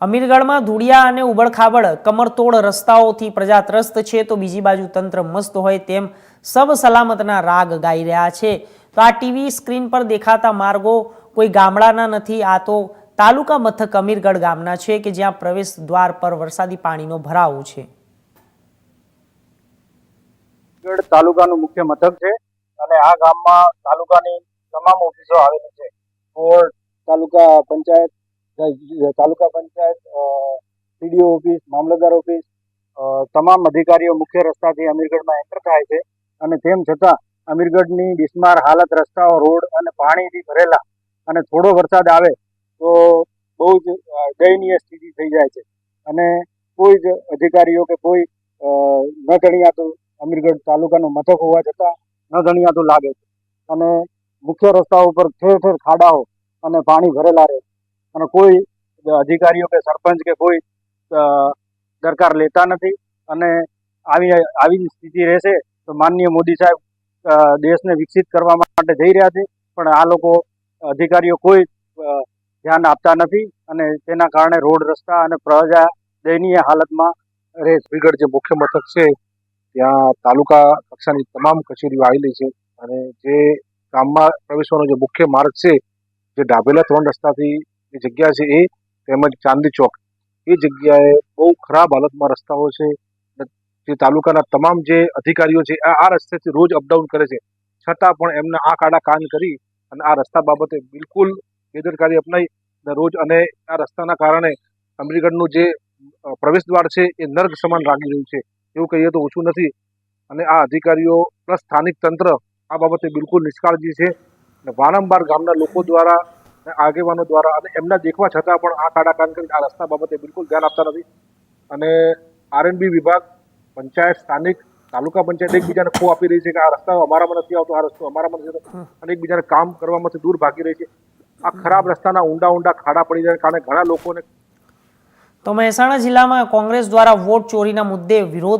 અમીરગઢમાં ધૂળિયા અને ઉબડખાબડ કમરતોડ રસ્તાઓથી પ્રજા ત્રસ્ત છે તો બીજી બાજુ તંત્ર મસ્ત હોય તેમ સબ સલામતના રાગ ગાઈ રહ્યા છે. તો આ ટીવી સ્ક્રીન પર દેખાતા માર્ગો કોઈ ગામડાના નથી આ તો તાલુકા મથક અમીરગઢ ગામના છે કે જ્યાં પ્રવેશ દ્વાર પર વરસાદી પાણીનો ભરાવો છે. તાલુકાનું મુખ્ય મથક છે અને આ ગામમાં તાલુકાની તમામ ઓફિસો આવેલી છે. Court taluka panchayat taluka panchayat CDO office, mamlatdar office તમામ અધિકારીઓ મુખ્ય રસ્તાથી અમીરગઢમાં એન્ટર થાય છે. અને તેમ છતાં અમીરગઢની બિસ્માર હાલત રસ્તાઓ, રોડ અને પાણીથી ભરેલા અને થોડો વરસાદ આવે તો બહુ જ દયનીય સ્થિતિ થઈ જાય છે. અને કોઈ જ અધિકારીઓ કે કોઈ ન જણિયાતું અમીરગઢ તાલુકાનું મથક હોવા છતાં ન ગણિયાતું લાગે છે. અને મુખ્ય રસ્તાઓ ઉપર ઠેર ઠેર ખાડાઓ અને પાણી ભરેલા રહે. અને કોઈ અધિકારીઓ કે સરપંચ કે કોઈ દરકાર લેતા નથી અને આવી આવી સ્થિતિ રહેશે તો માનનીય મોદી સાહેબ દેશને વિકસિત કરવા માટે જઈ રહ્યા છે. પણ આ લોકો અધિકારીઓ કોઈ ધ્યાન આપતા નથી અને તેના કારણે રોડ રસ્તા અને પ્રજા દયનીય હાલતમાં રહે વિગડ જે મુખ્ય મથક છે, ત્યાં તાલુકા કક્ષાની તમામ કચેરીઓ આવેલી છે અને જે ગામમાં પ્રવેશવાનો જે મુખ્ય માર્ગ છે, જે ડાભેલા ત્રણ રસ્તાથી જે જગ્યા છે એ તેમજ ચાંદી ચોક. એ જગ્યાએ બહુ ખરાબ હાલતમાં રસ્તાઓ છે જે તાલુકાના તમામ જે અધિકારીઓ છે આ રસ્તેથી રોજ અપડાઉન કરે છે. છતાં પણ એમને આ કાડા કાન કરી અને આ રસ્તા બાબતે બિલકુલ બેદરકારી અપનાવી અને રોજ અને આ રસ્તાના કારણે અમરીગઢનું જે પ્રવેશ દ્વાર છે એ નર્ગ સમાન લાગી રહ્યું છે. એવું કહીએ તો ઓછું નથી. અને આ અધિકારીઓ પ્લસ સ્થાનિક તંત્ર આ બાબતે બિલકુલ નિષ્કાળજી છે. અને વારંવાર ગામના લોકો દ્વારા આગેવાનો દ્વારા અને એમના દેખવા છતાં પણ આ ખાડા કાન કરી આ રસ્તા બાબતે બિલકુલ ધ્યાન આપતા નથી. અને આરએનબી વિભાગ પંચાયત સ્થાનિક તાલુકા પંચાયત એકબીજાને ખો આપી રહી છે કે આ રસ્તા અમારામાં નથી આવતો આ રસ્તો અમારામાં નથી આવતો. અને એકબીજાને કામ કરવામાંથી દૂર ભાગી રહી છે. આ ખરાબ રસ્તાના ઊંડા ઊંડા ખાડા પડી જાય કારણે ઘણા લોકોને તો મહેસાણા જિલ્લામાં કોંગ્રેસ દ્વારા વોટ ચોરીના મુદ્દે વિરોધ